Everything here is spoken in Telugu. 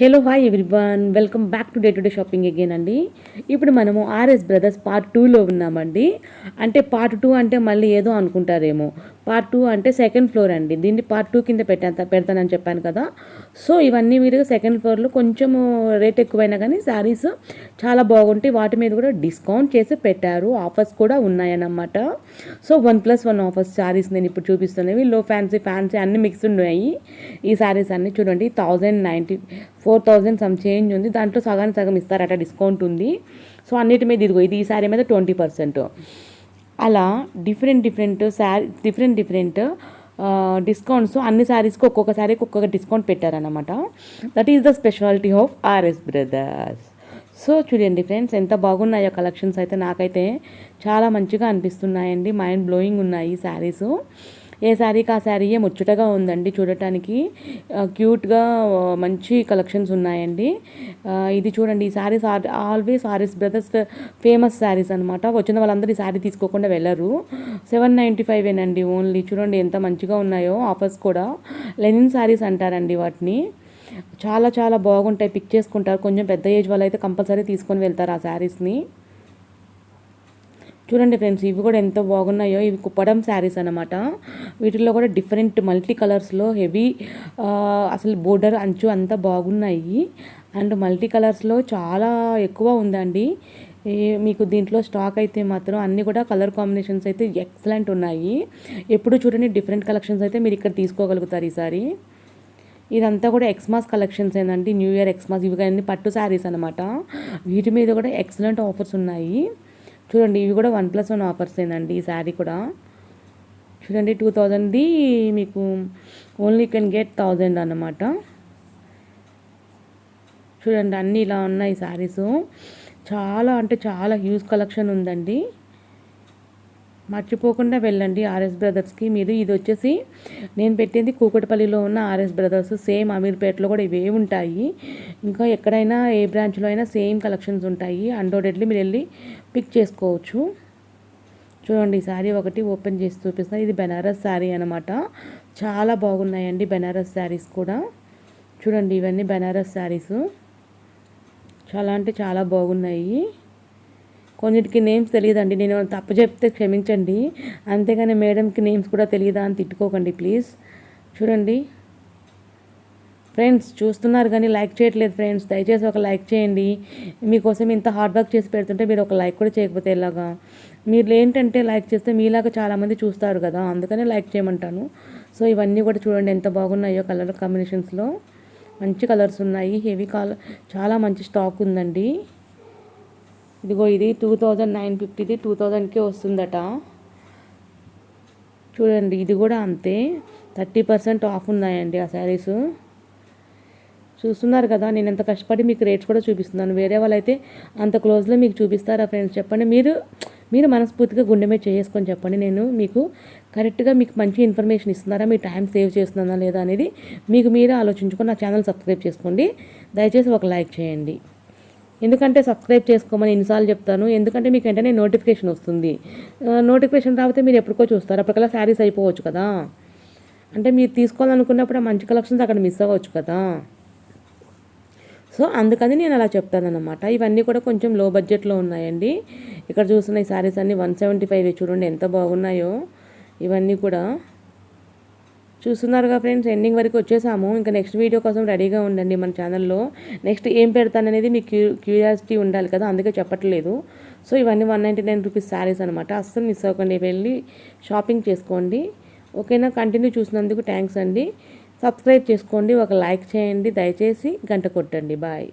Hello hi everyone welcome back to day to day shopping again అండి. ఇప్పుడు మనము ఆర్ఎస్ బ్రదర్స్ పార్ట్ టూలో ఉన్నామండి. అంటే పార్ట్ టూ అంటే మళ్ళీ ఏదో అనుకుంటారేమో. పార్ట్ టూ అంటే సెకండ్ ఫ్లోర్ అండి. దీన్ని పార్ట్ టూ కింద పెట్టా పెడతానని చెప్పాను కదా. సో ఇవన్నీ మీరు సెకండ్ ఫ్లోర్లో కొంచెం రేట్ ఎక్కువైనా కానీ శారీస్ చాలా బాగుంటాయి. వాటి మీద కూడా డిస్కౌంట్ చేసి పెట్టారు. ఆఫర్స్ కూడా ఉన్నాయన్నమాట. So one plus one offers saris నేను ఇప్పుడు చూపిస్తున్నవి. లో ఫ్యాన్సీ ఫ్యాన్సీ అన్ని మిక్స్ ఉన్నాయి. ఈ శారీస్ అన్నీ చూడండి. Thousand ninety four thousand some change ఉంది. దాంట్లో సగానికి సగం ఇస్తారట డిస్కౌంట్ ఉంది. సో అన్నిటి మీద ఇదిగో ఇది ఈ శారీ మీద ట్వంటీ పర్సెంట్ అలా different different sari different different discounts అన్ని శారీస్కి ఒక్కొక్క శారీకి ఒక్కొక్క డిస్కౌంట్ పెట్టారనమాట that is the speciality of RS brothers so చూడండి ఫ్రెండ్స్ ఎంత బాగున్నాయో కలెక్షన్స్ అయితే నాకైతే చాలా మంచిగా అనిపిస్తున్నాయండి. మైండ్ బ్లోయింగ్ ఉన్నాయి శారీస్ ఏ శారీకి ఆ శారీయే ముచ్చటగా ఉందండి చూడటానికి. క్యూట్గా మంచి కలెక్షన్స్ ఉన్నాయండి. ఇది చూడండి ఈ saris always RS brothers famous saris అనమాట వచ్చిన వాళ్ళందరూ ఈ శారీ తీసుకోకుండా వెళ్ళరు. సెవెన్ నైంటీ ఫైవేనండి ఓన్లీ. చూడండి ఎంత మంచిగా ఉన్నాయో ఆఫర్స్ కూడా. లెనిన్ శారీస్ అంటారండి వాటిని. చాలా చాలా బాగుంటాయి. పిక్ చేసుకుంటారు. కొంచెం పెద్ద ఏజ్ వాళ్ళు అయితే కంపల్సరీ తీసుకొని వెళ్తారు ఆ శారీస్ని. చూడండి ఫ్రెండ్స్ ఇవి కూడా ఎంత బాగున్నాయో. ఇవి కుప్పడం శారీస్ అనమాట వీటిల్లో కూడా డిఫరెంట్ మల్టీ కలర్స్లో హెవీ అసలు బోర్డర్ అంచు అంతా బాగున్నాయి. అండ్ మల్టీ కలర్స్లో చాలా ఎక్కువ ఉందండి. మీకు దీంట్లో స్టాక్ అయితే మాత్రం అన్నీ కూడా కలర్ కాంబినేషన్స్ అయితే ఎక్సలెంట్ ఉన్నాయి. ఎప్పుడు చూడండి డిఫరెంట్ కలెక్షన్స్ అయితే మీరు ఇక్కడ తీసుకోగలుగుతారు ఈసారి. ఇదంతా కూడా ఎక్స్మాస్ కలెక్షన్స్ ఏంటంటే న్యూ ఇయర్ ఎక్స్మాస్ ఇవి కానీ పట్టు శారీస్ అనమాట వీటి మీద కూడా ఎక్సలెంట్ ఆఫర్స్ ఉన్నాయి. చూడండి ఇవి కూడా వన్ ప్లస్ వన్ ఆఫర్స్ ఏందండి ఈ శారీ కూడా. చూడండి టూ థౌజండ్ది మీకు ఓన్లీ కెన్ గెట్ థౌజండ్ అన్నమాట. చూడండి అన్నీ ఇలా ఉన్నాయి శారీస్. చాలా అంటే చాలా హ్యూజ్ కలెక్షన్ ఉందండి. మర్చిపోకుండా వెళ్ళండి ఆర్ఎస్ బ్రదర్స్కి. మీరు ఇది వచ్చేసి నేను పెట్టింది కూకటిపల్లిలో ఉన్న ఆర్ఎస్ బ్రదర్స్. సేమ్ అమీర్పేటలో కూడా ఇవే ఉంటాయి. ఇంకా ఎక్కడైనా ఏ బ్రాంచ్లో అయినా సేమ్ కలెక్షన్స్ ఉంటాయి. అన్డౌటెడ్లీ మీరు వెళ్ళి పిక్ చేసుకోవచ్చు. చూడండి ఈ శారీ ఒకటి ఓపెన్ చేసి చూపిస్తాను ఇది బెనారస్ శారీ అనమాట చాలా బాగున్నాయండి బెనారస్ శారీస్ కూడా. చూడండి ఇవన్నీ బెనారస్ శారీస్. చాలా అంటే చాలా బాగున్నాయి. కొన్నిటికి నేమ్స్ తెలియదండి. నేను తప్పు చెప్తే క్షమించండి. అంతేగాని మేడంకి నేమ్స్ కూడా తెలియదా అని తిట్టుకోకండి ప్లీజ్ చూడండి. ఫ్రెండ్స్ చూస్తున్నారు కానీ లైక్ చేయట్లేదు ఫ్రెండ్స్ దయచేసి ఒక లైక్ చేయండి. మీకోసం ఇంత హార్డ్ వర్క్ చేసి పెడుతుంటే మీరు ఒక లైక్ కూడా చేయకపోతే ఎలాగా? మీరు ఏంటంటే లైక్ చేస్తే మీలాగా చాలామంది చూస్తారు కదా అందుకనే లైక్ చేయమంటాను. సో ఇవన్నీ కూడా చూడండి ఎంత బాగున్నాయో కలర్ కాంబినేషన్స్లో మంచి కలర్స్ ఉన్నాయి. హెవీ కలర్ చాలా మంచి స్టాక్ ఉందండి. ఇదిగో ఇది టూ థౌజండ్ నైన్ ఫిఫ్టీది టూ థౌజండ్కే వస్తుందట. చూడండి ఇది కూడా అంతే. థర్టీ పర్సెంట్ ఆఫ్ ఉన్నాయండి ఆ శారీస్. చూస్తున్నారు కదా నేను ఎంత కష్టపడి మీకు రేట్స్ కూడా చూపిస్తున్నాను. వేరే వాళ్ళైతే అంత క్లోజ్లో మీకు చూపిస్తారా ఫ్రెండ్స్? చెప్పండి. మీరు మీరు మనస్ఫూర్తిగా గుండె మీద చేసుకొని చెప్పండి. నేను మీకు కరెక్ట్గా మీకు మంచి ఇన్ఫర్మేషన్ ఇస్తున్నారా? మీ టైం సేవ్ చేస్తున్నానా లేదా అనేది మీకు మీరే ఆలోచించుకొని నా ఛానల్ సబ్స్క్రైబ్ చేసుకోండి. దయచేసి ఒక లైక్ చేయండి. ఎందుకంటే సబ్స్క్రైబ్ చేసుకోమని ఎన్నిసార్లు చెప్తాను. ఎందుకంటే మీకు వెంటనే నోటిఫికేషన్ వస్తుంది. నోటిఫికేషన్ రాకపోతే మీరు ఎప్పటికో చూస్తారు. అప్పటికల్లా శారీస్ అయిపోవచ్చు కదా. అంటే మీరు తీసుకోవాలనుకున్నప్పుడు మంచి కలెక్షన్స్ అక్కడ మిస్ అవ్వచ్చు కదా. సో అందుకని నేను అలా చెప్తానన్నమాట. ఇవన్నీ కూడా కొంచెం లో బడ్జెట్లో ఉన్నాయండి. ఇక్కడ చూస్తున్న ఈ శారీస్ అన్నీ వన్ సెవెంటీ ఫైవ్ చూడండి ఎంత బాగున్నాయో. ఇవన్నీ కూడా చూస్తున్నారుగా ఫ్రెండ్స్ ఎండింగ్ వరకు వచ్చేసాము. ఇంకా నెక్స్ట్ వీడియో కోసం రెడీగా ఉండండి మన ఛానల్లో నెక్స్ట్ ఏం పెడతాననేది మీకు క్యూ క్యూరియాసిటీ ఉండాలి కదా అందుకే చెప్పట్లేదు. సో ఇవన్నీ one ninety nine rupees saris అనమాట అస్సలు మిస్ అవ్వకండి వెళ్ళి షాపింగ్ చేసుకోండి. ఓకేనా? కంటిన్యూ చూసినందుకు థ్యాంక్స్ అండి. సబ్స్క్రైబ్ చేసుకోండి ఒక లైక్ చేయండి. దయచేసి గంట కొట్టండి. బాయ్